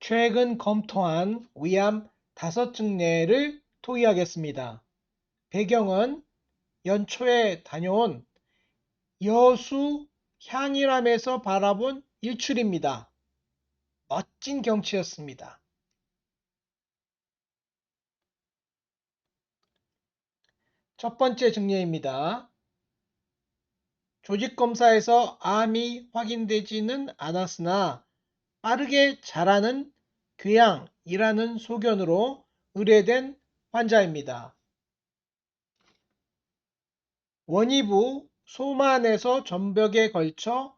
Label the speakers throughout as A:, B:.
A: 최근 검토한 위암 다섯 증례를 토의하겠습니다. 배경은 연초에 다녀온 여수 향일암에서 바라본 일출입니다. 멋진 경치였습니다. 첫 번째 증례입니다. 조직검사에서 암이 확인되지는 않았으나 빠르게 자라는 궤양이라는 소견으로 의뢰된 환자입니다. 원위부 소만에서 전벽에 걸쳐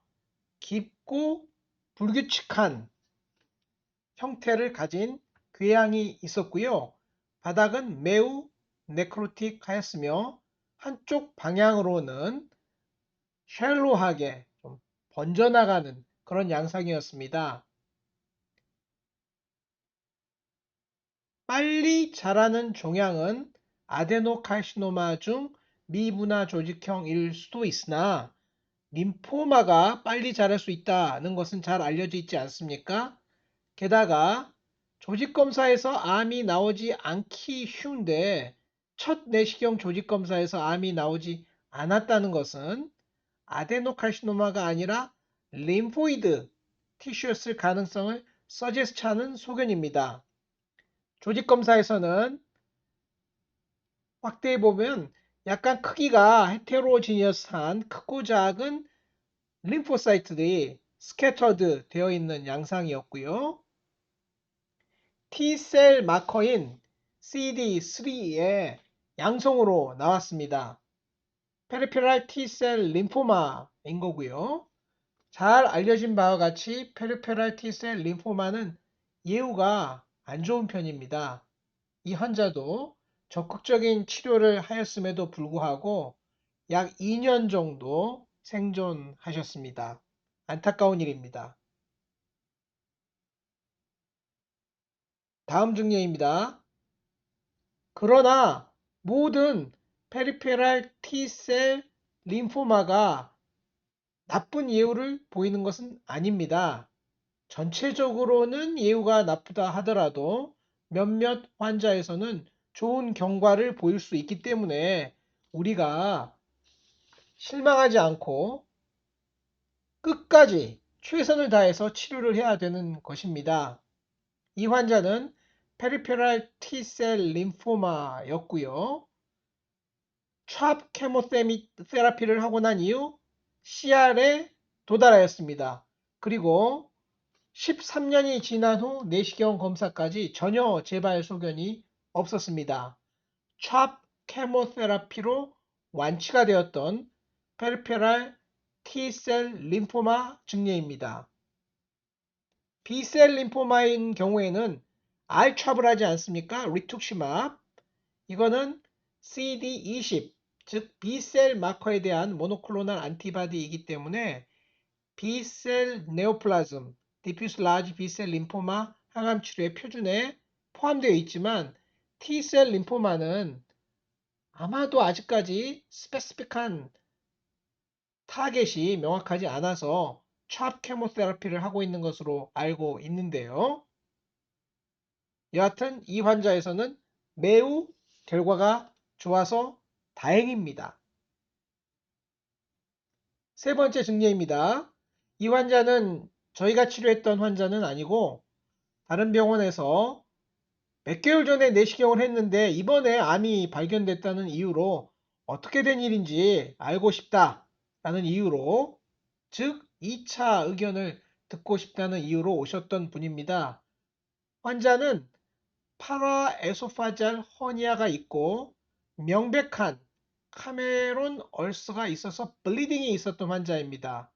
A: 깊고 불규칙한 형태를 가진 궤양이 있었고요. 바닥은 매우 네크로틱 하였으며 한쪽 방향으로는 쉘로하게 좀 번져나가는 그런 양상이었습니다. 빨리 자라는 종양은 아데노칼시노마 중 미분화 조직형일 수도 있으나 림포마가 빨리 자랄 수 있다는 것은 잘 알려져 있지 않습니까? 게다가 조직검사에서 암이 나오지 않기 쉬운데 첫 내시경 조직검사에서 암이 나오지 않았다는 것은 아데노칼시노마가 아니라 림포이드 티슈였을 가능성을 서제스트하는 소견입니다. 조직검사에서는 확대해 보면 약간 크기가 헤테로지니어스한 크고 작은 림포사이트들이 스캐터드 되어 있는 양상이었고요. T셀 마커인 CD3의 양성으로 나왔습니다. 페리페랄 T셀 림포마인 거고요. 잘 알려진 바와 같이 페리페랄 T셀 림포마는 예후가 안 좋은 편입니다. 이 환자도 적극적인 치료를 하였음에도 불구하고 약 2년 정도 생존하셨습니다. 안타까운 일입니다. 다음 증례입니다. 그러나 모든 페리페랄 T셀 림포마가 나쁜 예후를 보이는 것은 아닙니다. 전체적으로는 예후가 나쁘다 하더라도 몇몇 환자에서는 좋은 경과를 보일 수 있기 때문에 우리가 실망하지 않고 끝까지 최선을 다해서 치료를 해야 되는 것입니다. 이 환자는 페리페랄 T셀 림포마였고요. 찹 케모테라피를 하고 난 이후 CR에 도달하였습니다. 그리고 13년이 지난 후 내시경 검사까지 전혀 재발 소견이 없었습니다. 찹 케모테라피로 완치가 되었던 페리페랄 T셀 림포마 증례입니다. B셀 림포마인 경우에는 R찹을 하지 않습니까? 리툭시맙. 이거는 CD20, 즉 B셀 마커에 대한 모노클로날 안티바디이기 때문에 B셀 네오플라즘, 라지 B셀 림포마 항암 치료의 표준에 포함되어 있지만 T셀 림포마는 아마도 아직까지 스페시픽한 타겟이 명확하지 않아서 찹 케모테라피를 하고 있는 것으로 알고 있는데요. 여하튼 이 환자에서는 매우 결과가 좋아서 다행입니다. 세 번째 증례입니다. 이 환자는 저희가 치료했던 환자는 아니고 다른 병원에서 몇 개월 전에 내시경을 했는데 이번에 암이 발견됐다는 이유로 어떻게 된 일인지 알고 싶다 라는 이유로 즉 2차 의견을 듣고 싶다는 이유로 오셨던 분입니다. 환자는 파라에소파잘 허니아가 있고 명백한 카메론 얼스가 있어서 블리딩이 있었던 환자입니다.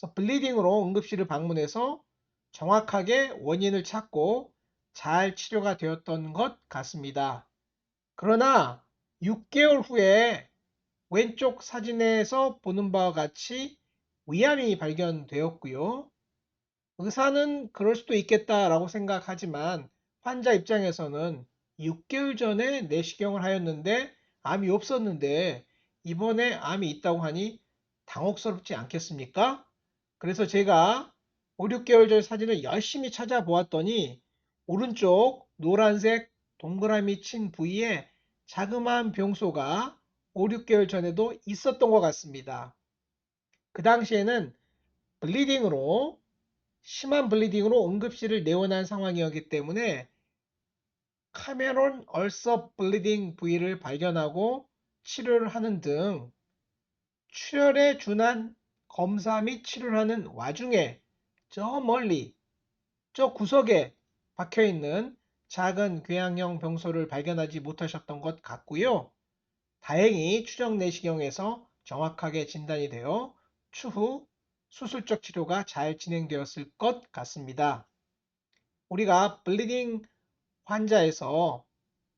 A: 그래서 블리딩으로 응급실을 방문해서 정확하게 원인을 찾고 잘 치료가 되었던 것 같습니다. 그러나 6개월 후에 왼쪽 사진에서 보는 바와 같이 위암이 발견되었고요. 의사는 그럴 수도 있겠다라고 생각하지만 환자 입장에서는 6개월 전에 내시경을 하였는데 암이 없었는데 이번에 암이 있다고 하니 당혹스럽지 않겠습니까? 그래서 제가 5, 6개월 전 사진을 열심히 찾아보았더니 오른쪽 노란색 동그라미 친 부위에 자그마한 병소가 5, 6개월 전에도 있었던 것 같습니다. 그 당시에는 블리딩으로 심한 블리딩으로 응급실을 내원한 상황이었기 때문에 카메론 얼서 블리딩 부위를 발견하고 치료를 하는 등 출혈에 준한 검사 및 치료를 하는 와중에 저 멀리 저 구석에 박혀 있는 작은 궤양형 병소를 발견하지 못하셨던 것 같고요. 다행히 추정 내시경에서 정확하게 진단이 되어 추후 수술적 치료가 잘 진행되었을 것 같습니다. 우리가 블리딩 환자에서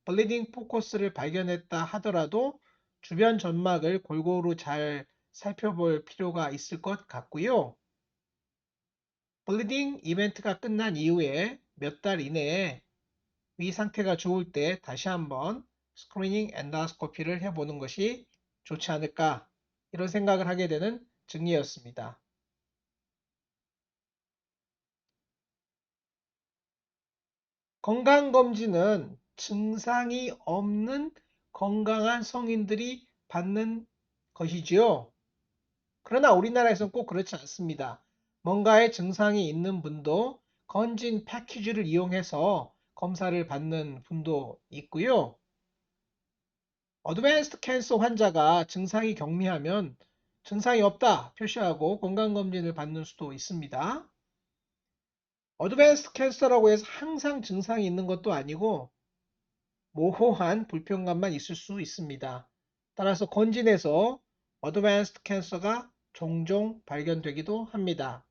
A: 블리딩 포커스를 발견했다 하더라도 주변 점막을 골고루 잘 살펴볼 필요가 있을 것 같고요. 블리딩 이벤트가 끝난 이후에 몇 달 이내에 위 상태가 좋을 때 다시 한번 스크리닝 엔다스코피를 해보는 것이 좋지 않을까 이런 생각을 하게 되는 증리였습니다. 건강검진은 증상이 없는 건강한 성인들이 받는 것이지요. 그러나 우리나라에서는 꼭 그렇지 않습니다. 뭔가의 증상이 있는 분도 건진 패키지를 이용해서 검사를 받는 분도 있고요. 어드밴스드 캔서 환자가 증상이 경미하면 증상이 없다 표시하고 건강검진을 받는 수도 있습니다. 어드밴스드 캔서라고 해서 항상 증상이 있는 것도 아니고 모호한 불편감만 있을 수 있습니다. 따라서 건진에서 어드밴스드 캔서가 종종 발견되기도 합니다.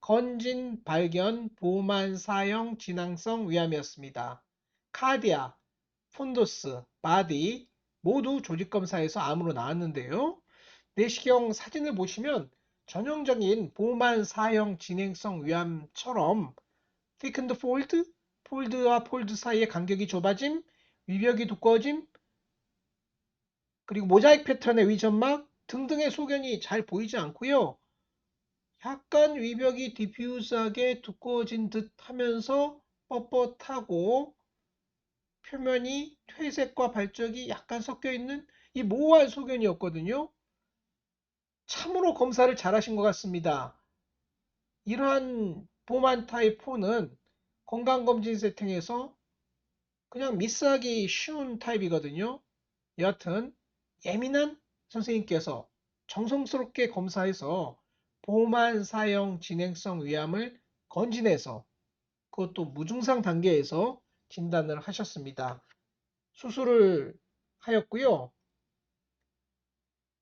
A: 건진 발견 보만 사형 진앙성 위암이었습니다. 카디아, 폰도스, 바디 모두 조직검사에서 암으로 나왔는데요. 내시경 사진을 보시면 전형적인 보만 사형 진행성 위암처럼 thickened fold, 폴드와 폴드 사이의 간격이 좁아짐, 위벽이 두꺼워짐, 그리고 모자이크 패턴의 위점막 등등의 소견이 잘 보이지 않고요. 약간 위벽이 디퓨즈하게 두꺼워진 듯 하면서 뻣뻣하고 표면이 퇴색과 발적이 약간 섞여 있는 이 모호한 소견이었거든요. 참으로 검사를 잘 하신 것 같습니다. 이러한 보만 타입 4는 건강검진 세팅에서 그냥 미스하기 쉬운 타입이거든요. 여하튼 예민한 선생님께서 정성스럽게 검사해서 보만 사형 진행성 위암을 건진해서 그것도 무증상 단계에서 진단을 하셨습니다. 수술을 하였고요.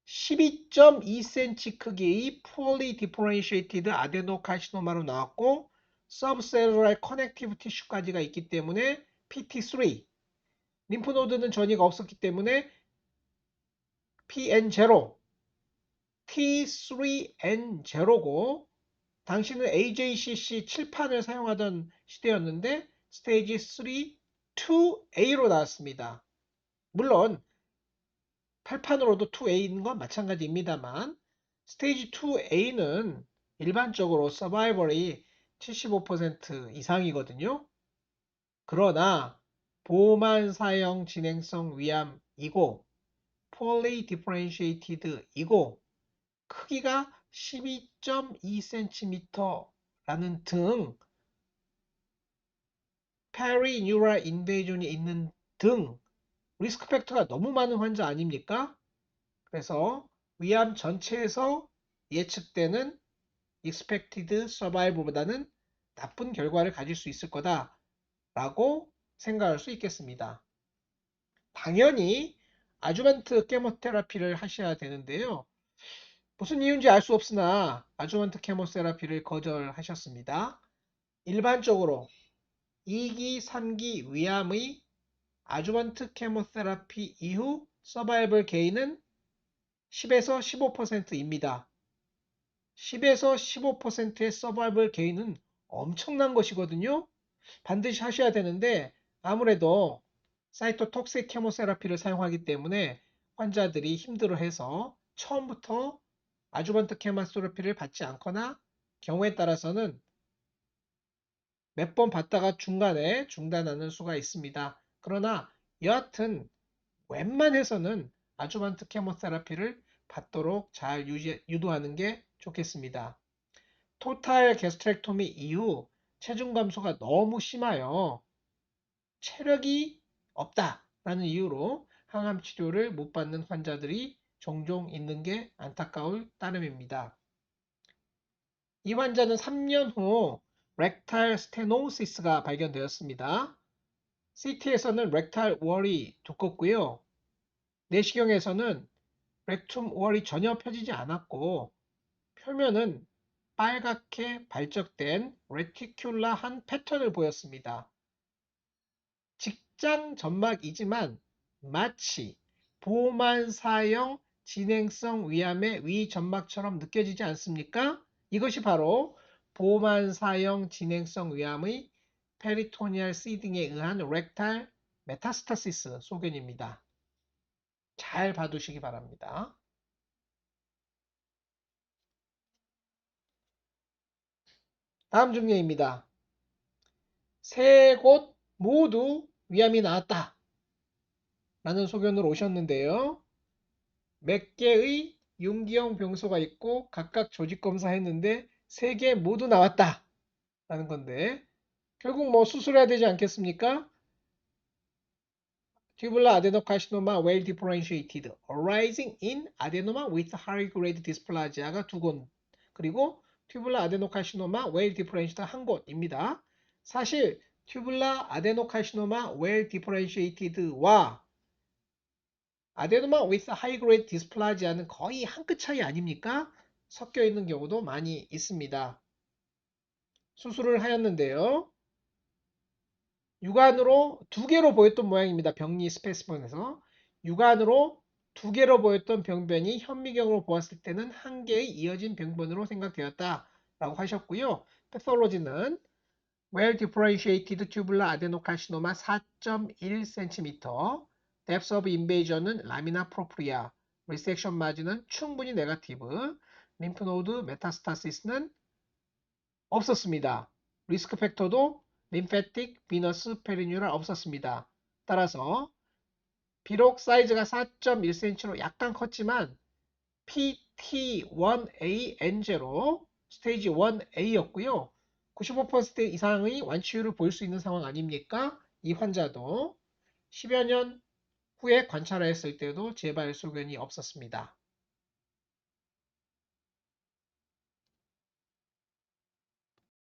A: 12.2cm 크기의 poorly differentiated adenocarcinoma로 나왔고 subcellular connective tissue까지가 있기 때문에 PT3 림프노드는 전이가 없었기 때문에 PN0 T3N0고 당시는 AJCC 칠판을 사용하던 시대였는데 스테이지 3 2A로 나왔습니다. 물론 8판으로도 2A인 건 마찬가지입니다만 스테이지 2A는 일반적으로 서바이벌이 75% 이상이거든요. 그러나 보만 사형 진행성 위암이고 poorly differentiated이고 크기가 12.2cm라는 등 페리뉴랄 인베이전이 있는 등 리스크 팩터가 너무 많은 환자 아닙니까? 그래서 위암 전체에서 예측되는 expected survival보다는 나쁜 결과를 가질 수 있을 거다라고 생각할 수 있겠습니다. 당연히 아주반트 케모테라피를 하셔야 되는데요. 무슨 이유인지 알 수 없으나 아주반트 케모테라피를 거절하셨습니다. 일반적으로 2기, 3기 위암의 아주반트 케모테라피 이후 서바이벌 게인은 10에서 15%입니다. 10에서 15%의 서바이벌 게인은 엄청난 것이거든요. 반드시 하셔야 되는데 아무래도 사이토톡식 케모세라피를 사용하기 때문에 환자들이 힘들어해서 처음부터 아주반트 케모세라피를 받지 않거나 경우에 따라서는 몇 번 받다가 중간에 중단하는 수가 있습니다. 그러나 여하튼 웬만해서는 아주반트 케모테라피를 받도록 잘 유지, 유도하는 게 좋겠습니다. 토탈 게스트렉토미 이후 체중 감소가 너무 심하여 체력이 없다라는 이유로 항암 치료를 못 받는 환자들이 종종 있는 게 안타까울 따름입니다. 이 환자는 3년 후 렉탈 스테노시스가 발견되었습니다. CT에서는 렉탈 월이 두껍고요. 내시경에서는 렉툼 월이 전혀 펴지지 않았고 표면은 빨갛게 발적된 레티큘라한 패턴을 보였습니다. 직장 점막이지만 마치 보만사형 진행성 위암의 위점막처럼 느껴지지 않습니까? 이것이 바로 보만사형 진행성 위암의 페리토니얼 시딩에 의한 렉탈 메타스타시스 소견입니다. 잘 봐두시기 바랍니다. 다음 중례입니다. 세 곳 모두 위암이 나왔다. 라는 소견으로 오셨는데요. 몇 개의 윤기형 병소가 있고 각각 조직 검사 했는데 세 개 모두 나왔다. 라는 건데 결국 뭐 수술해야 되지 않겠습니까? tubular adenocarcinoma well differentiated arising in adenoma with high grade dysplasia가 두 곳 그리고 tubular adenocarcinoma well differentiated 한 곳입니다. 사실 tubular adenocarcinoma well differentiated와 아데노마 with high grade dysplasia는 거의 한 끗 차이 아닙니까? 섞여 있는 경우도 많이 있습니다. 수술을 하였는데요. 육안으로 두 개로 보였던 모양입니다. 병리 스페스본에서 육안으로 두 개로 보였던 병변이 현미경으로 보았을 때는 한 개의 이어진 병변으로 생각되었다 라고 하셨고요. 패솔로지는 well differentiated tubular adenocarcinoma 4.1cm, depth of invasion은 라미나 프로프리아, resection 마진은 충분히 네가티브, 림프노드 메타스타시스는 없었습니다. 리스크 팩터도 림페틱 비너스 페리뉴랄 없었습니다. 따라서 비록 사이즈가 4.1cm로 약간 컸지만 PT1A-N0 스테이지 1A였고요. 95% 이상의 완치율을 볼수 있는 상황 아닙니까? 이 환자도 10여 년 후에 관찰했을 때도 재발 소견이 없었습니다.